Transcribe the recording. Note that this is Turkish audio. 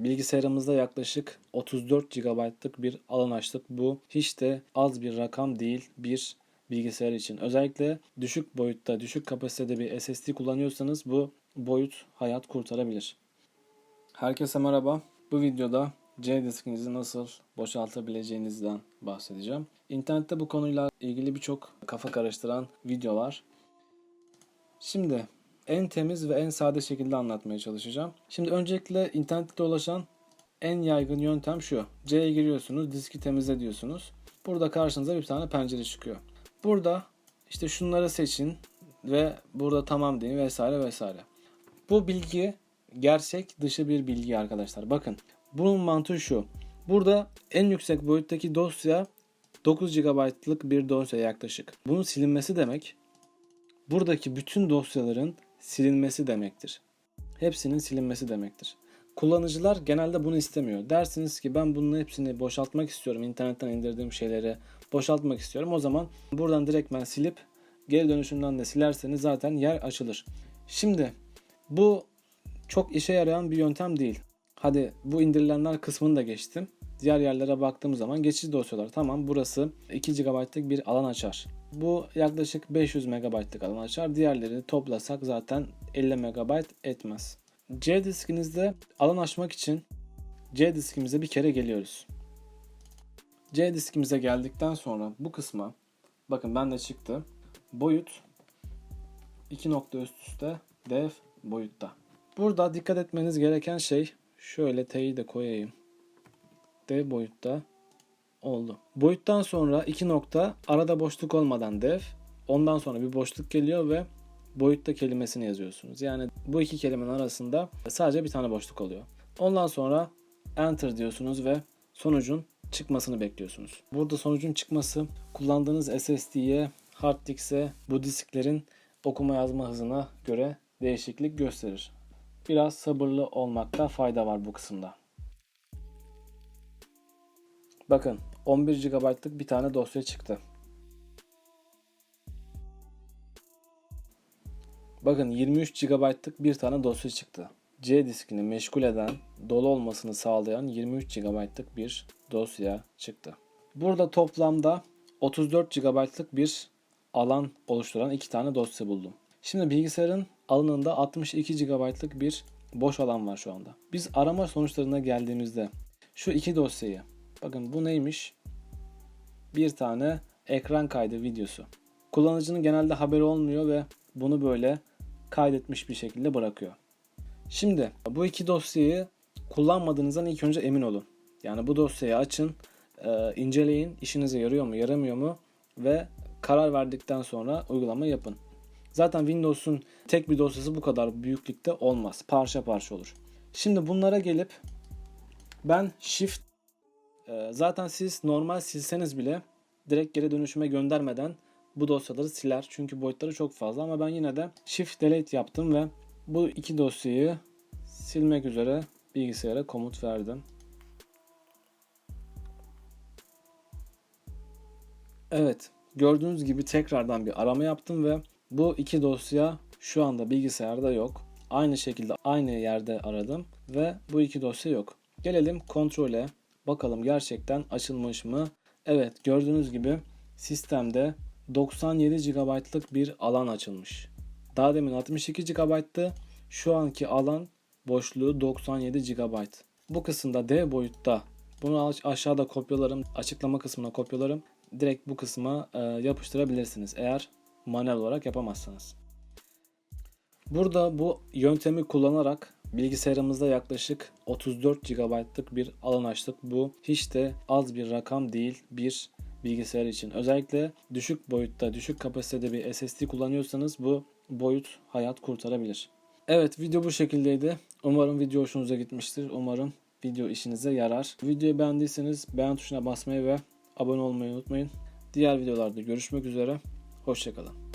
Bilgisayarımızda yaklaşık 34 GB'lık bir alan açtık. Bu hiç de az bir rakam değil bir bilgisayar için. Özellikle düşük boyutta, düşük kapasitede bir SSD kullanıyorsanız bu boyut hayat kurtarabilir. Herkese merhaba. Bu videoda C diskinizi nasıl boşaltabileceğinizden bahsedeceğim. İnternette bu konuyla ilgili birçok kafa karıştıran video var. Şimdi en temiz ve en sade şekilde anlatmaya çalışacağım. Şimdi öncelikle internette ulaşan en yaygın yöntem şu. C'ye giriyorsunuz, diski temizle diyorsunuz. Burada karşınıza bir tane pencere çıkıyor. Burada işte şunları seçin ve burada tamam deyin vesaire vesaire. Bu bilgi gerçek dışı bir bilgi arkadaşlar. Bakın bunun mantığı şu. Burada en yüksek boyuttaki dosya 9 GB'lık bir dosya yaklaşık. Bunun silinmesi demek buradaki bütün dosyaların silinmesi demektir. Hepsinin silinmesi demektir. Kullanıcılar genelde bunu istemiyor. Dersiniz ki ben bunun hepsini boşaltmak istiyorum. İnternetten indirdiğim şeyleri boşaltmak istiyorum. O zaman buradan direktmen silip geri dönüşümden de silerseniz zaten yer açılır. Şimdi bu çok işe yarayan bir yöntem değil. Hadi bu indirilenler kısmını da geçtim. Diğer yerlere baktığım zaman geçici dosyalar tamam burası 2 GB'lık bir alan açar. Bu yaklaşık 500 MB'lık alan açar. Diğerlerini toplasak zaten 50 MB etmez. C diskinizde alan açmak için C diskimize bir kere geliyoruz. C diskimize geldikten sonra bu kısma bakın bende çıktı. Boyut 2 nokta üst üste dev boyutta. Burada dikkat etmeniz gereken şey şöyle T'yi de koyayım. Dev boyutta oldu. Boyuttan sonra iki nokta arada boşluk olmadan dev. Ondan sonra bir boşluk geliyor ve boyutta kelimesini yazıyorsunuz. Yani bu iki kelimenin arasında sadece bir tane boşluk oluyor. Ondan sonra enter diyorsunuz ve sonucun çıkmasını bekliyorsunuz. Burada sonucun çıkması kullandığınız SSD'ye, hard disk'e bu disklerin okuma yazma hızına göre değişiklik gösterir. Biraz sabırlı olmakta fayda var bu kısımda. Bakın 11 GB'lık bir tane dosya çıktı. Bakın 23 GB'lık bir tane dosya çıktı. C diskini meşgul eden, dolu olmasını sağlayan 23 GB'lık bir dosya çıktı. Burada toplamda 34 GB'lık bir alan oluşturan iki tane dosya buldum. Şimdi bilgisayarın alanında 62 GB'lık bir boş alan var şu anda. Biz arama sonuçlarına geldiğimizde şu iki dosyayı bakın bu neymiş? Bir tane ekran kaydı videosu. Kullanıcının genelde haberi olmuyor ve bunu böyle kaydetmiş bir şekilde bırakıyor. Şimdi bu iki dosyayı kullanmadığınızdan ilk önce emin olun. Yani bu dosyayı açın, e, inceleyin, işinize yarıyor mu, yaramıyor mu ve karar verdikten sonra uygulama yapın. Zaten Windows'un tek bir dosyası bu kadar büyüklükte olmaz. Parça parça olur. Şimdi bunlara gelip ben Shift zaten siz normal silseniz bile direkt geri dönüşüme göndermeden bu dosyaları siler. Çünkü boyutları çok fazla ama ben yine de Shift Delete yaptım ve bu iki dosyayı silmek üzere bilgisayara komut verdim. Evet, gördüğünüz gibi tekrardan bir arama yaptım ve bu iki dosya şu anda bilgisayarda yok. Aynı şekilde aynı yerde aradım ve bu iki dosya yok. Gelelim kontrole. Bakalım gerçekten açılmış mı? Evet, gördüğünüz gibi sistemde 97 GB'lık bir alan açılmış. Daha demin 62 GB'tı. Şu anki alan boşluğu 97 GB. Bu kısımda D boyutta. Bunu aşağıda kopyalarım, açıklama kısmına kopyalarım. Direkt bu kısma e, yapıştırabilirsiniz eğer manuel olarak yapamazsanız. Burada bu yöntemi kullanarak bilgisayarımızda yaklaşık 34 GB'lık bir alan açtık. Bu hiç de az bir rakam değil bir bilgisayar için. Özellikle düşük boyutta, düşük kapasitede bir SSD kullanıyorsanız bu boyut hayat kurtarabilir. Evet video bu şekildeydi. Umarım video hoşunuza gitmiştir. Umarım video işinize yarar. Videoyu beğendiyseniz beğen tuşuna basmayı ve abone olmayı unutmayın. Diğer videolarda görüşmek üzere. Hoşçakalın.